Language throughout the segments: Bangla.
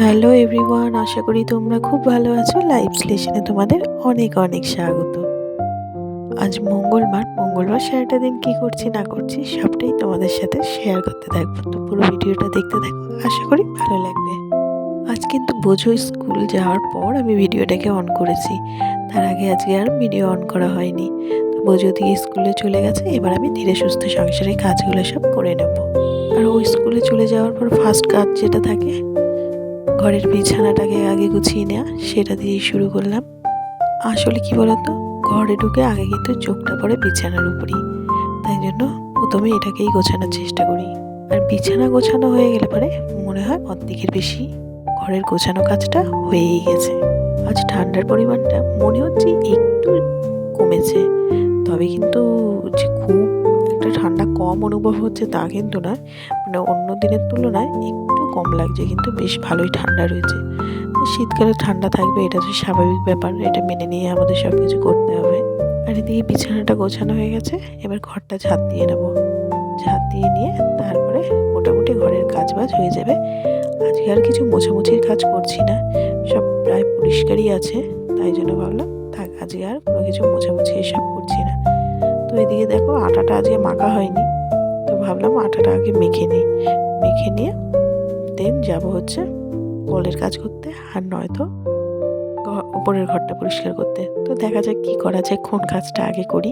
হ্যালো এভরিওয়ান আশা করি তোমরা খুব ভালো আছো। লাইভ স্টেশনে তোমাদের অনেক অনেক স্বাগত। আজ মঙ্গলবার মঙ্গলবার সারাটা দিন কি করছি, না করছি, সবটাই তোমাদের সাথে শেয়ার করতে থাকব। তো পুরো ভিডিওটা দেখতে থাকো, আশা করি ভালো লাগবে। আজ কিন্তু বোঝো স্কুল যাওয়ার পর আমি ভিডিওটাকে অন করেছি। তার আগে আজকে আর ভিডিও অন করা হয়নি। তো বোঝো দিয়ে স্কুলে চলে গেছে, এবার আমি ধীরে সুস্থ সংসারের কাজগুলো সব করে নেব। আর ওই স্কুলে চলে যাওয়ার পর ফার্স্ট কাজ যেটা থাকে ঘরের বিছানাটাকে আগে গুছিয়ে নেওয়া সেটা দিয়েই শুরু করলাম। আসলে কি বলতো, ঘরে ঢুকে আগে কিন্তু চোখটা পড়ে বিছানার উপরেই। তাই জন্য প্রথমে এটাকেই গোছানোর চেষ্টা করি। আর বিছানা গোছানো হয়ে গেলে পরে মনে হয় অর্ধেকের বেশি ঘরের গোছানো কাজটা হয়েই গেছে। আজ ঠান্ডার পরিমাণটা মনে হচ্ছে একটু কমেছে, তবে কিন্তু যে খুব একটা ঠান্ডা কম অনুভব হচ্ছে তা কিন্তু না মানে অন্য দিনের তুলনায় একটু কম লাগছে, কিন্তু বেশ ভালোই ঠান্ডা রয়েছে। শীতকালে ঠান্ডা থাকবে, এটা তো স্বাভাবিক ব্যাপার, এটা মেনে নিয়ে আমাদের সব কিছু করতে হবে। আর এদিকে বিছানাটা গোছানো হয়ে গেছে, এবার ঘরটা ঝাঁত দিয়ে নেব। ঝাঁত দিয়ে নিয়ে তারপরে মোটামুটি ঘরের কাজ বাজ হয়ে যাবে। আজকে আর কিছু মোছামুছির কাজ করছি না, সব প্রায় পরিষ্কারই আছে, তাই জন্য ভাবলাম, থাক, আজকে আর কোনো কিছু মোছামুছি এসব করছি না। তো এদিকে দেখো, আটাটা আজকে মাখা হয়নি, তো ভাবলাম আটাটা আগে মেখে নিই। মেখে নিয়ে দেন যাব হচ্ছে কলের কাজ করতে আর নয়তো উপরের ঘরটা পরিষ্কার করতে। তো দেখা যাক কী করা যায়, কোন কাজটা আগে করি।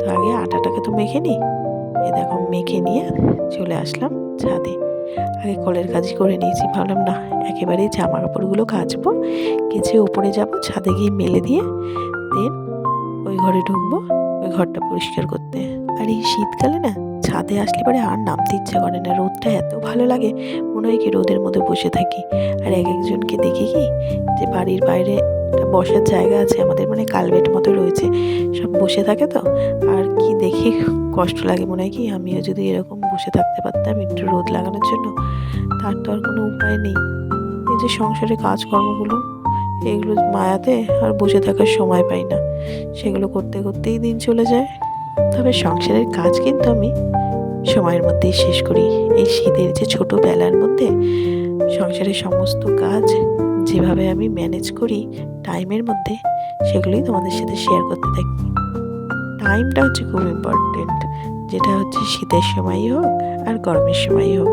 তো আগে আটাটাকে তো মেখে নিই। এ দেখো মেখে নিয়ে চলে আসলাম ছাদে। আগে কলের কাজই করে নিয়েছি। ভাবলাম না, একেবারেই জামা কাপড়গুলো কাচবো। কেচে ওপরে যাব, ছাদে গিয়ে মেলে দিয়ে দেন ওই ঘরে ঢুকবো, ওই ঘরটা পরিষ্কার করতে। আর এই শীতকালে না, ছাদে আসলে পরে আর নামতে ইচ্ছা করে না। রোদটা এত ভালো লাগে মনে হয় কি রোদের মধ্যে বসে থাকি। আর এক একজনকে দেখি কি যে বাড়ির বাইরে বসার জায়গা আছে, আমাদের মানে কালভেট মতো রয়েছে। সব বসে থাকে তো। আর কি দেখি কষ্ট লাগে মনে হয় কি, আমিও যদি এরকম বসে থাকতে পারতাম একটু রোদ লাগানোর জন্য, তার তো আর কোনো উপায় নেই। এই যে সংসারে কাজকর্মগুলো, এগুলো মায়াতে আর বসে থাকার সময় পাই না। সেগুলো করতে করতেই দিন চলে যায়। তবে সংসারের কাজ কিন্তু আমি সময়ের মধ্যেই শেষ করি। এই শীতের যে ছোটো বেলার মধ্যে সংসারের সমস্ত কাজ যেভাবে আমি ম্যানেজ করি টাইমের মধ্যে, সেগুলোই তোমাদের সাথে শেয়ার করতে থাকি। টাইমটা হচ্ছে খুব ইম্পর্টেন্ট যেটা হচ্ছে শীতের সময়ই হোক আর গরমের সময়ই হোক।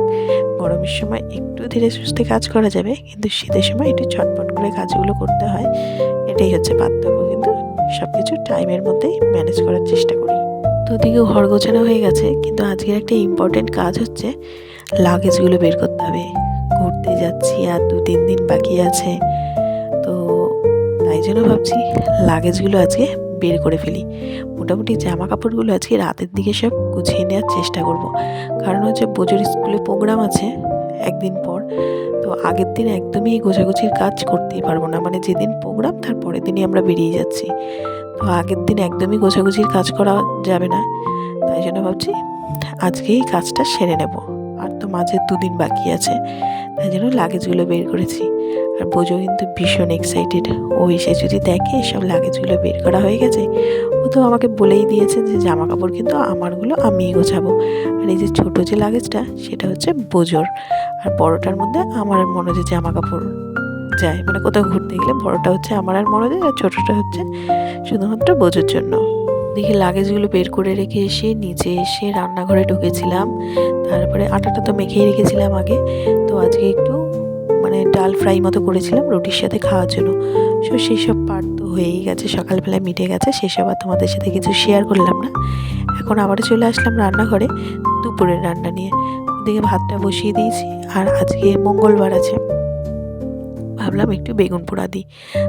গরমের সময় একটু ধীরে সুস্থে কাজ করা যাবে, কিন্তু শীতের সময় একটু ছটপট করে কাজগুলো করতে হয়। এটাই হচ্ছে পার্থক্য। কিন্তু সব কিছু টাইমের মধ্যেই ম্যানেজ করার চেষ্টা করি। তো ওদিকে ঘর গোছানো হয়ে গেছে, কিন্তু আজকের একটা ইম্পর্টেন্ট কাজ হচ্ছে লাগেজগুলো বের করতে হবে। ঘুরতে যাচ্ছি, আর দু তিন দিন বাকি আছে। তো তাই জন্য ভাবছি লাগেজগুলো আজকে বের করে ফেলি। মোটামুটি জামা কাপড়গুলো আজকে রাতের দিকে সব গুছিয়ে নেওয়ার চেষ্টা করব। কারণ হচ্ছে বোজোর স্কুলে প্রোগ্রাম আছে একদিন পর, তো আগের দিন একদমই গোছাগুছির কাজ করতেই পারব না। মানে যেদিন প্রোগ্রাম, তার পরের দিনই আমরা বেরিয়ে যাচ্ছি। তো আগের দিন একদমই গোছাগুছির কাজ করা যাবে না, তাই জন্য ভাবছি আজকেই কাজটা সেরে নেব। আর তো মাঝে দুদিন বাকি আছে, তাই জন্য লাগেজগুলো বের করেছি। আর বোঝো কিন্তু ভীষণ এক্সাইটেড ও এসে যদি দেখে সব লাগেজগুলো বের করা হয়ে গেছে, ও তো আমাকে বলেই দিয়েছে যে জামা কাপড় কিন্তু আমারগুলো আমিই গোছাবো। আর এই যে ছোটো যে লাগেজটা, সেটা হচ্ছে বোজোর। আর বড়টার মধ্যে আমার মনে যে জামা কাপড় যায়। মানে কোথাও ঘুরতে গেলে বড়টা হচ্ছে আমার আর মনে যায় আর ছোটোটা হচ্ছে শুধুমাত্র বোঝোর জন্য। দেখি লাগেজগুলো বের করে রেখে এসে নিচে এসে রান্নাঘরে ঢুকেছিলাম। তারপরে আটাটা তো মেখেই রেখেছিলাম আগে। তো আজকে একটু মানে ডাল ফ্রাই মতো করেছিলাম রুটির সাথে খাওয়ার জন্য। সো সেই সব পার্ট তো হয়েই গেছে, সকালবেলায় মিটে গেছে। সেসব আর তোমাদের সাথে কিছু শেয়ার করলাম না। এখন আবার চলে আসলাম রান্নাঘরে দুপুরের রান্না নিয়ে। ওদিকে ভাতটা বসিয়ে দিয়েছি আর আজকে মঙ্গলবার আছে। ভাবলাম একটু বেগুন পোড়া দিই।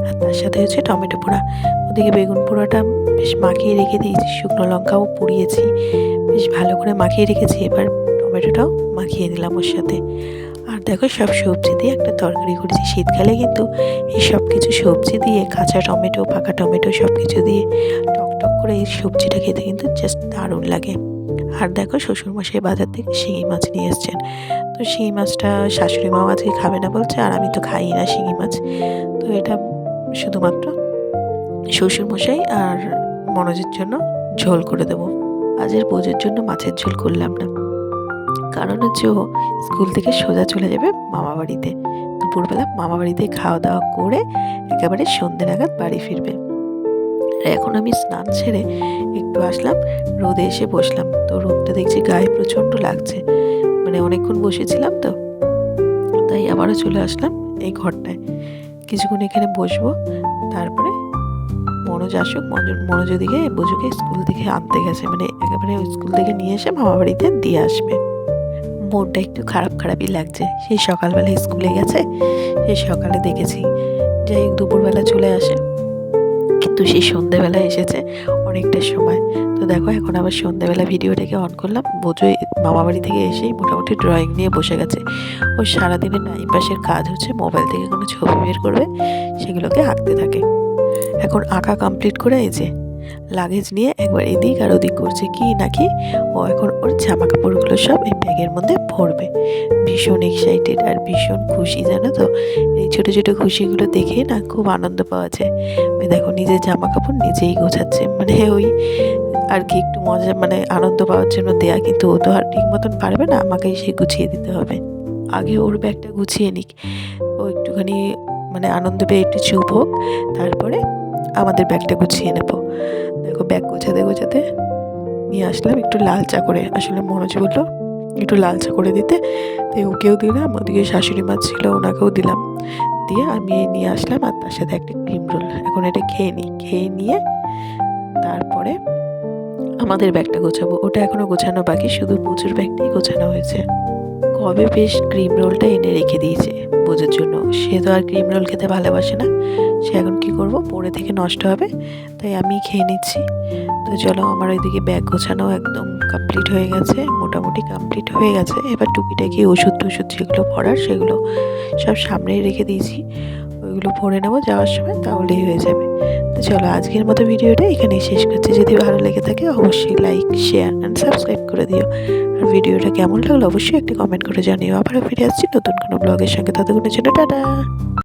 আর তার সাথে হচ্ছে টমেটো পোড়া। ওদিকে বেগুন পোড়াটা বেশ মাখিয়ে রেখে দিয়েছি, শুকনো লঙ্কাও পুড়িয়েছি। বেশ ভালো করে মাখিয়ে রেখেছি, এবার টমেটোটাও মাখিয়ে দিলাম ওর সাথে। আর দেখো সব সবজি দিয়ে একটা তরকারি করেছি। শীতকালে কিন্তু এই সব কিছু সবজি দিয়ে, কাঁচা টমেটো, পাকা টমেটো সব কিছু দিয়ে টক টক করে এই সবজিটা খেতে কিন্তু জাস্ট দারুণ লাগে। আর দেখো শ্বশুরমশাই বাজার থেকে শিঙি মাছ নিয়ে এসছেন। তো শিঙি মাছটা শাশুড়ি মাও আজকে খাবে না বলছে, আর আমি তো খাই না শিঙি মাছ। তো এটা শুধুমাত্র শ্বশুরমশাই আর মনোজের জন্য ঝোল করে দেবো। আজের বোঝের জন্য মাছের ঝোল করলাম না। কারণ হচ্ছে ও স্কুল থেকে সোজা চলে যাবে মামা বাড়িতে। দুপুরবেলা মামা বাড়িতে খাওয়া দাওয়া করে একেবারে সন্ধে নাগাদ বাড়ি ফিরবে। এখন আমি স্নান ছেড়ে একটু আসলাম, রোদে এসে বসলাম। তো রোদটা দেখছি গায়ে প্রচণ্ড লাগছে। মানে অনেকক্ষণ বসেছিলাম তো। তাই আবারও চলে আসলাম এই ঘরটায়। কিছুক্ষণ এখানে বসবো, তারপরে মনোজ আসুক, মনোজ দিকে বুঝুকে স্কুল থেকে আনতে গেছে। মানে একেবারে স্কুল থেকে নিয়ে এসে মামা বাড়িতে দিয়ে আসবে। মনটা একটু খারাপ খারাপই লাগছে। সেই সকালবেলা স্কুলে গেছে, সেই সকালে দেখেছি। যাই দুপুরবেলা চলে আসে। কিন্তু সেই সন্ধেবেলা এসেছে অনেকটা সময়। তো দেখো, এখন আবার সন্ধেবেলা ভিডিওটাকে অন করলাম। বোঝোই মামা বাড়ি থেকে এসেই মোটামুটি ড্রয়িং নিয়ে বসে গেছে। ও সারাদিনের টাইম পাসের কাজ হচ্ছে মোবাইল থেকে কোনো ছবি বের করবে, সেগুলোকে আঁকতে থাকে। এখন আঁকা কমপ্লিট করে এই যে লাগেজ নিয়ে একবার এদিক আর ওদিক করছে কি নাকি ও এখন ওর জামা কাপড়গুলো সব এই ব্যাগের মধ্যে ভরবে। ভীষণ এক্সাইটেড আর ভীষণ খুশি, জানো তো? এই ছোটো ছোটো খুশিগুলো দেখে না খুব আনন্দ পাওয়া যায়। ওই দেখো, নিজের জামা কাপড় নিজেই গোছাচ্ছে। মানে ওই আর কি একটু মজা মানে আনন্দ পাওয়ার জন্য দেয়া, কিন্তু ও তো আর ঠিক মতন পারবে না, আমাকেই সে গুছিয়ে দিতে হবে। আগে ওর ব্যাগটা গুছিয়ে নিক। ও একটুখানি মানে আনন্দ পেয়ে একটু চুপ হোক, তারপরে আমাদের ব্যাগটা গুছিয়ে নেব। দেখো ব্যাগ গোছাতে গোছাতে নিয়ে আসলাম একটু লাল চা করে। আসলে মনোজ বলল, একটু লাল চা করে দিতে। তাই ওকেও দিলাম, ওদিকে শাশুড়ি মা ছিল, ওনাকেও দিলাম। দিয়ে আমি নিয়ে আসলাম আর তার সাথে একটা ক্রিম রোল। এখন এটা খেয়ে নিই খেয়ে নিয়ে তারপরে আমাদের ব্যাগটা গোছাবো। ওটা এখনও গোছানো বাকি, শুধু পুজোর ব্যাগটাই গোছানো হয়েছে। কবে বেশ ক্রিম রোলটা এনে রেখে দিয়েছে। বোঝার জন্য। সে তো আর ক্রিম রোল খেতে ভালোবাসে না। সে এখন কি করব? পরে থেকে নষ্ট হবে। তাই আমি খেয়ে নিচ্ছি। তো চলো, আমার ওইদিকে ব্যাগ গোছানো একদম কমপ্লিট হয়ে গেছে। মোটামুটি কমপ্লিট হয়ে গেছে। এবার টুকিটাকি ওষুধ টষুধ যেগুলো ভরার সেগুলো সব সামনেই রেখে দিয়েছি। ওইগুলো ভরে নেব যাওয়ার সময়, তাহলেই হয়ে যাবে। তো চলো, আজকের মতো ভিডিওটা এখানেই শেষ করছি। যদি ভালো লেগে থাকে, অবশ্যই লাইক শেয়ার অ্যান্ড সাবস্ক্রাইব করে দিও। আর ভিডিওটা কেমন লাগল অবশ্যই একটি কমেন্ট করে জানিও। আবারও ফিরে আসছি নতুন কোনো ব্লগের সঙ্গে। ততক্ষণের জন্য টাটা।